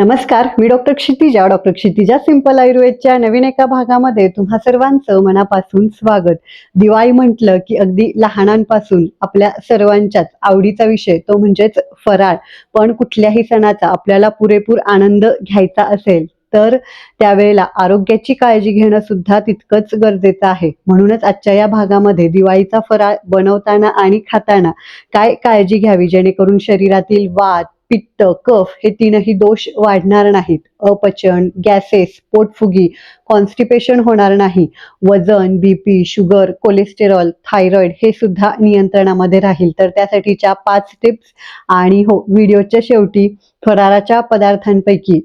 नमस्कार मी doctor Kshitija. Doctor Kshitija simple आयुर्वेदच्या नवीन एका भागामध्ये तुम्हा सर्वांचं मनापासून स्वागत. दिवाळी म्हटलं की अगदी लहानांपासून आपल्या सर्वांच्याच आवडीचा विषय तो म्हणजेच फराळ. पण कुठल्याही सणाचा आपल्याला पुरेपूर आनंद घ्यायचा असेल तर त्यावेळेला आरोग्याची काळजी घेणं सुद्धा तितकंच गरजेचं आहे. म्हणूनच आजच्या या भागामध्ये दिवाळीचा फराळ बनवताना आणि खाताना काय काळजी घ्यावी जेणेकरून शरीरातील वात पित्त कफ हे तीनही दोष वाढणार नाहीत. अपचन गॅसेस पोटफुगी कॉन्स्टिपेशन होणार नाही. वजन बीपी शुगर कोलेस्टेरॉल थायरॉइड हे सुद्धा नियंत्रणामध्ये राहील. तर त्यासाठीच्या पाच टिप्स आणि हो व्हिडिओच्या शेवटी फराळाच्या पदार्थांपैकी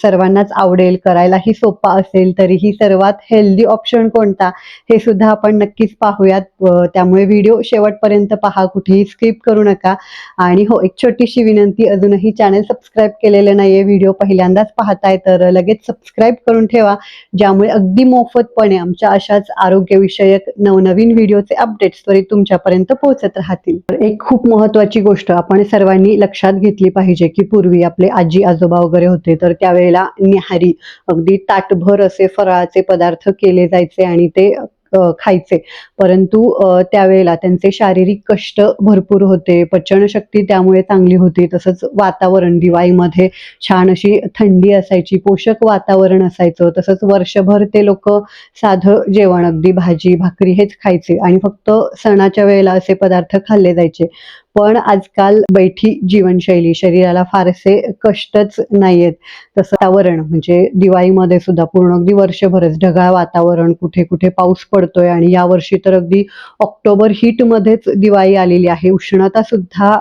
सर्वांनाच आवडेल करायलाही सोपा असेल तरीही सर्वात हेल्दी ऑप्शन कोणता हे सुद्धा आपण नक्कीच पाहूयात. त्यामुळे व्हिडिओ शेवटपर्यंत पहा कुठेही स्किप करू नका. आणि हो एक छोटीशी विनंती अजूनही चॅनल सबस्क्राईब केलेलं नाहीये व्हिडिओ पहिल्यांदाच पाहताय तर लगेच सबस्क्राईब करून ठेवा. ज्यामुळे अगदी मोफतपणे आमच्या अशाच आरोग्यविषयक नवनवीन व्हिडिओचे अपडेट्स त्वरित तुमच्यापर्यंत पोहोचत राहतील. एक खूप महत्वाची गोष्ट आपण सर्वांनी लक्षात घेतली पाहिजे की पूर्वी आपले आजी आजोबा वगैरे होते तर त्यावेळेला न्याहारी अगदी ताटभर असे फराळाचे पदार्थ केले जायचे आणि ते खायचे. परंतु त्यावेळेला त्यांचे शारीरिक कष्ट भरपूर होते पचनशक्ती त्यामुळे चांगली होती. तसंच वातावरण दिवाळीमध्ये छान अशी थंडी असायची पोषक वातावरण असायचं. तसंच वर्षभर ते लोक साधं जेवण अगदी भाजी भाकरी हेच खायचे. आणि फक्त सणाच्या वेळेला असे पदार्थ खाल्ले जायचे. पण आजकाल बैठी जीवनशैली शरीराला फारसे कष्टच नाहीयेत. तसं वातावरण म्हणजे दिवाळीमध्ये सुद्धा पूर्ण अगदी वर्षभरच ढगाळ वातावरण कुठे कुठे पाऊस पडतोय आणि यावर्षी तर अगदी ऑक्टोबर हीट मध्येच दिवाळी आलेली आहे. उष्णता सुद्धा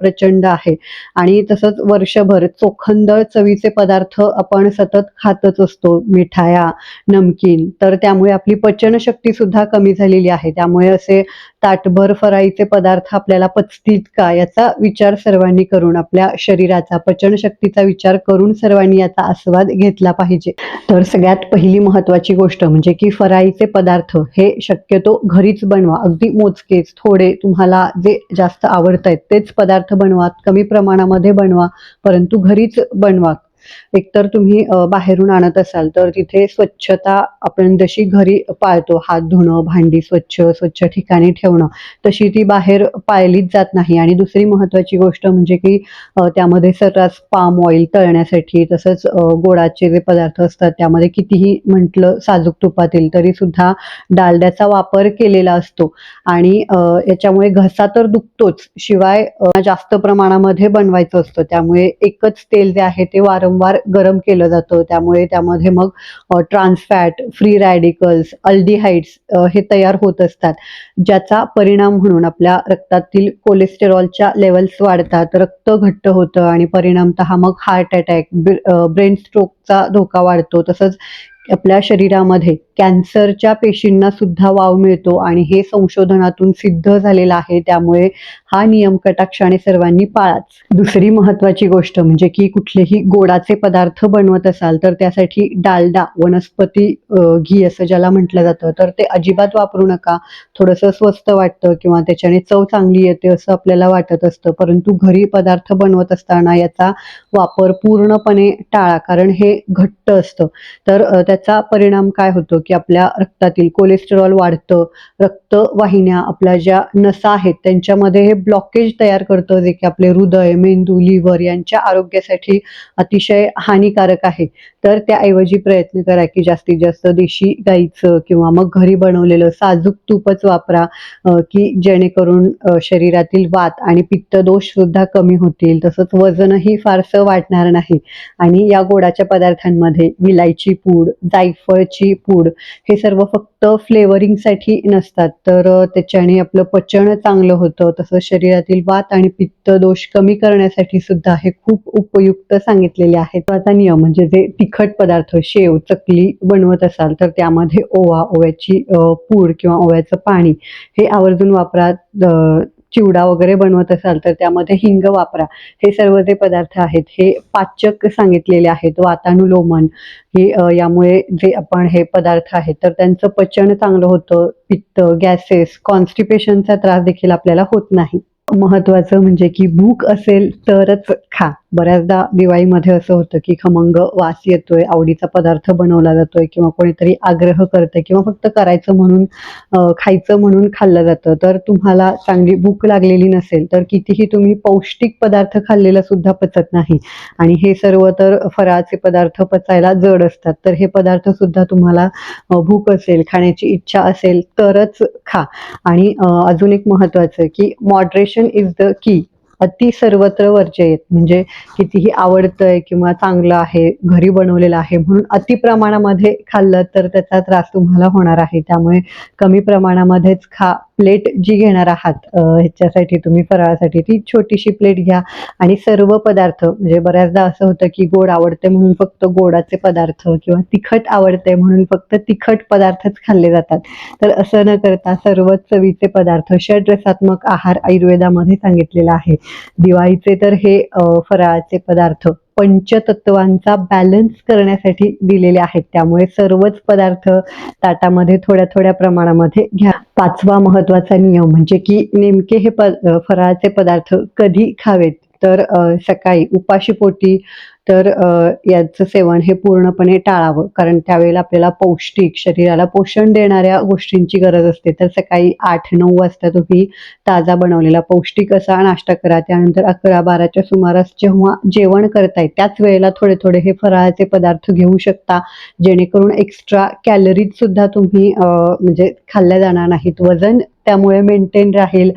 प्रचंड आहे. आणि तसंच वर्षभर चोखंदळ चवीचे पदार्थ आपण सतत खातच असतो. मिठाया नमकीन. तर त्यामुळे आपली पचनशक्ती सुद्धा कमी झालेली आहे. त्यामुळे असे ताटभर फराईचे पदार्थ आपल्याला पचतील का याचा विचार सर्वांनी करून आपल्या शरीराचा पचनशक्तीचा विचार करून सर्वांनी याचा आस्वाद घेतला पाहिजे. तर सगळ्यात पहिली महत्वाची गोष्ट म्हणजे की फराईचे पदार्थ हे शक्यतो घरीच बनवा. अगदी मोजकेच थोडे तुम्हाला जे जास्त आवडत आहेत तेच पदार्थ बनवा. कमी प्रमाणामध्ये बनवा परंतु घरीच बनवा. एकतर तुम्ही बाहेरून आणत असाल तर तिथे स्वच्छता आपण जशी घरी पाळतो हात धुणं भांडी स्वच्छ स्वच्छ ठिकाणी ठेवणं तशी ती बाहेर पाळलीच जात नाही. आणि दुसरी महत्वाची गोष्ट म्हणजे की त्यामध्ये सर्रास पाम ऑइल तळण्यासाठी तसंच गोडाचे जे पदार्थ असतात त्यामध्ये कितीही म्हटलं साजूक तुपातील तरी सुद्धा डालड्याचा वापर केलेला असतो. आणि याच्यामुळे घसा तर दुखतोच. शिवाय जास्त प्रमाणामध्ये बनवायचं असतं. त्यामुळे एकच तेल जे आहे ते वारंवार गरम केलं जातं. त्यामुळे त्यामध्ये मग ट्रान्सफॅट फ्री रॅडिकल्स अल्डिहाइड्स हे तयार होत असतात. ज्याचा परिणाम म्हणून आपल्या रक्तातील कोलेस्टेरॉलच्या लेवल्स वाढतात. रक्त घट्ट होतं आणि परिणामतः मग हार्ट अटॅक ब्रेन स्ट्रोकचा धोका वाढतो. तसंच आपल्या शरीरामध्ये कॅन्सरच्या पेशींना सुद्धा वाव मिळतो आणि हे संशोधनातून सिद्ध झालेलं आहे. त्यामुळे हा नियम कटाक्षाने सर्वांनी पाळाच. दुसरी महत्वाची गोष्ट म्हणजे की कुठलेही गोडाचे पदार्थ बनवत असाल तर त्यासाठी डालडा वनस्पती घी असं ज्याला म्हटलं जातं तर ते अजिबात वापरू नका. थोडंसं स्वस्त वाटतं किंवा त्याच्याने चव चांगली येते असं आपल्याला वाटत असतं परंतु घरी पदार्थ बनवत असताना याचा वापर पूर्णपणे टाळा कारण हे घट्ट असतं. तर त्याचा परिणाम काय होतो की आपल्या रक्तातील कोलेस्टेरॉल वाढतं रक्तवाहिन्या आपल्या ज्या नसा आहेत त्यांच्यामध्ये हे ब्लॉकेज तयार करतं जे की आपले हृदय मेंदू लिव्हर यांच्या आरोग्यासाठी अतिशय हानिकारक आहे. तर त्याऐवजी प्रयत्न करा की जास्तीत जास्त देशी गाईचं किंवा मग घरी बनवलेलं साजूक तूपच वापरा की जेणेकरून शरीरातील वात आणि पित्त दोष सुद्धा कमी होतील. तसंच वजनही फारसं वाढणार नाही. आणि या गोडाच्या पदार्थांमध्ये विलायची पूड जायफळची पूड हे सर्व फक्त फ्लेवरिंगसाठी नसतात. तर त्याच्याने आपलं पचन चांगलं होतं. तसंच शरीरातील वात आणि पित्त दोष कमी करण्यासाठी सुद्धा हे खूप उपयुक्त सांगितलेले आहेत. आता नियम म्हणजे जे तिखट पदार्थ शेव चकली बनवत असाल तर त्यामध्ये ओवा ओव्याची पूड किंवा ओव्याचं पाणी हे आवर्जून वापरात चिवडा वगैरे बनवत असाल तर त्यामध्ये हिंग वापरा. हे सर्व जे पदार्थ आहेत हे पाचक सांगितलेले आहेत वातानुलोमन. हे यामुळे जे आपण हे पदार्थ आहेत तर त्यांचं पचन चांगलं होतं पित्त गॅसेस कॉन्स्टिपेशनचा त्रास देखील आपल्याला होत नाही. महत्वाचं म्हणजे की भूक असेल तरच खा. बऱ्याचदा दिवाळीमध्ये असं होतं की खमंग वास येतोय आवडीचा पदार्थ बनवला जातोय किंवा कोणीतरी आग्रह करतंय किंवा फक्त करायचं म्हणून खायचं म्हणून खाल्लं जातं. तर तुम्हाला चांगली भूक लागलेली नसेल तर कितीही तुम्ही पौष्टिक पदार्थ खाल्लेला सुद्धा पचत नाही. आणि हे सर्व तर फराळाचे पदार्थ पचायला जड असतात. तर हे पदार्थ सुद्धा तुम्हाला भूक असेल खाण्याची इच्छा असेल तरच खा. आणि अजून एक महत्वाचं की मॉडरेशन इज द की अति सर्वत्र वर्जयेत म्हणजे कितीही आवडतंय किंवा चांगलं आहे घरी बनवलेलं आहे म्हणून अति प्रमाणामध्ये खाल्लं तर त्याचा त्रास तुम्हाला होणार आहे. त्यामुळे कमी प्रमाणामध्येच खा प्लेट जी घेणार आहात ह्याच्यासाठी तुम्ही फराळासाठी ती छोटीशी प्लेट घ्या. आणि सर्व पदार्थ म्हणजे बऱ्याचदा असं होतं की गोड आवडते म्हणून फक्त गोडाचे पदार्थ किंवा तिखट आवडते म्हणून फक्त तिखट पदार्थच खाल्ले जातात. तर असं न करता सर्वच चवीचे पदार्थ षड्रसात्मक आहार आयुर्वेदामध्ये सांगितलेला आहे. दिवाळीचे तर हे फराळाचे पदार्थ पंचतत्वांचा बॅलन्स करण्यासाठी दिलेले आहेत. त्यामुळे सर्वच पदार्थ ताटामध्ये थोड्या थोड्या प्रमाणामध्ये घ्या. पाचवा महत्त्वाचा नियम म्हणजे की नेमके हे प फराळाचे पदार्थ कधी खावेत? तर सकाळी उपाशीपोटी तर याचं सेवन हे पूर्णपणे टाळावं. कारण त्यावेळेला आपल्याला पौष्टिक शरीराला पोषण देणाऱ्या गोष्टींची गरज असते. तर सकाळी आठ नऊ वाजता तुम्ही ताजा बनवलेला पौष्टिक असा नाश्ता करा. त्यानंतर अकरा बाराच्या सुमारास जेव्हा जेवण करताय त्याच वेळेला थोडे थोडे हे फराळाचे पदार्थ घेऊ शकता. जेणेकरून एक्स्ट्रा कॅलरीज सुद्धा तुम्ही म्हणजे खाल्ल्या जाणार नाहीत. वजन त्यामुळे मेंटेन राहील.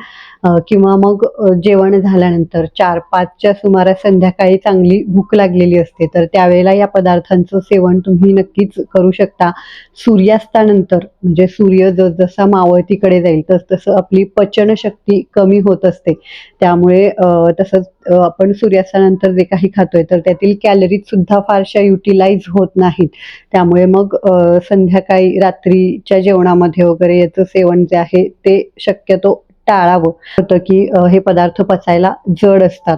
किंवा मग जेवण झाल्यानंतर चार पाचच्या सुमारास संध्याकाळी चांगली भूक लागलेली असते तर त्यावेळेला या पदार्थांचं सेवन तुम्ही नक्कीच करू शकता. सूर्यास्तानंतर म्हणजे सूर्य जसा मावळतीकडे जाईल तस तसं आपली पचनशक्ती कमी होत असते. त्यामुळे तसंच आपण सूर्यास्तानंतर जे काही खातोय तर त्यातील कॅलरीज सुद्धा फारशा युटिलाइज होत नाहीत. त्यामुळे मग संध्याकाळी रात्रीच्या जेवणामध्ये वगैरे याचं सेवन जे आहे ते शक्यतो टाळावं. होतं की हे पदार्थ पचायला जड असतात.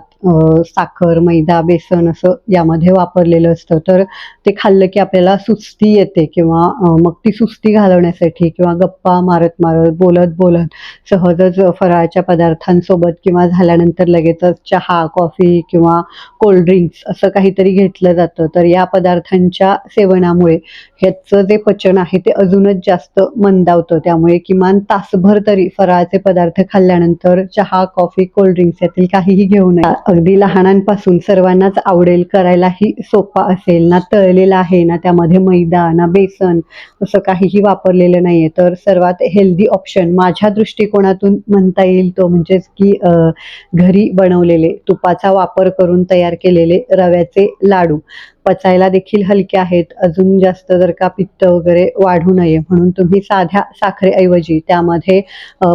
साखर मैदा बेसन असं यामध्ये वापरलेलं असतं. तर ते खाल्लं की आपल्याला सुस्ती येते किंवा मग ती सुस्ती घालवण्यासाठी किंवा गप्पा मारत मारत बोलत बोलत सहजच फराळाच्या पदार्थांसोबत किंवा झाल्यानंतर लगेचच चहा कॉफी किंवा कोल्ड्रिंक्स असं काहीतरी घेतलं जातं. तर या पदार्थांच्या सेवनामुळे ह्याचं जे पचन आहे ते अजूनच जास्त मंदावतं. त्यामुळे किमान तासभर तरी फराळाचे पदार्थ खाल्ल्यानंतर चहा कॉफी कोल्ड्रिंक्स यातील काहीही घेऊ नये. अगदी लहानांपासून सर्वांनाच आवडेल करायलाही सोपा असेल. ना तळलेला आहे ना त्यामध्ये मैदा ना बेसन असं काहीही वापरलेलं नाहीये. तर सर्वात हेल्दी ऑप्शन माझ्या दृष्टिकोनातून म्हणता येईल तो म्हणजेच की घरी बनवलेले तुपाचा वापर करून तयार केलेले रव्याचे लाडू. पचायला देखील हलके आहेत. अजून जास्त जर का पित्त वगैरे वाढू नये म्हणून तुम्ही साध्या साखरेऐवजी त्यामध्ये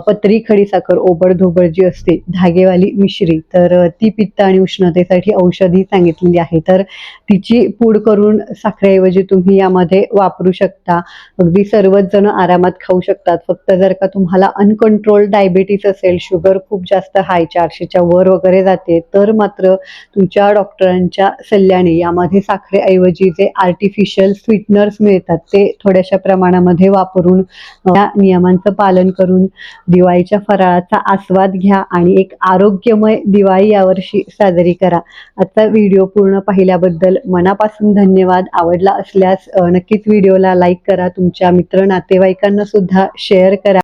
पत्री खडी साखर ओबड जी असते धागेवाली मिश्री तर ती पित्त आणि उष्णतेसाठी औषधी सांगितलेली आहे. तर तिची पूड करून साखरेऐवजी तुम्ही यामध्ये वापरू शकता. अगदी सर्वच जण आरामात खाऊ शकतात. फक्त जर का तुम्हाला अनकंट्रोल डायबिटीस असेल शुगर खूप जास्त हाय चारशेच्या वर वगैरे जाते तर मात्र तुमच्या डॉक्टरांच्या सल्ल्याने यामध्ये साखरेऐवजी जे आर्टिफिशियल स्वीटनर्स मिळतात ते थोड्याशा प्रमाणामध्ये वापरून त्या या नियमांचं पालन करून दिवाळीच्या फराळाचा आस्वाद घ्या आणि एक आरोग्यमय दिवाळी यावर्षी साजरी करा. आजचा व्हिडिओ पूर्ण पाहिल्याबद्दल मनापासून धन्यवाद. आवडला असल्यास नक्कीच व्हिडिओला लाईक करा. तुमच्या मित्र नातेवाईकांना सुद्धा शेअर करा.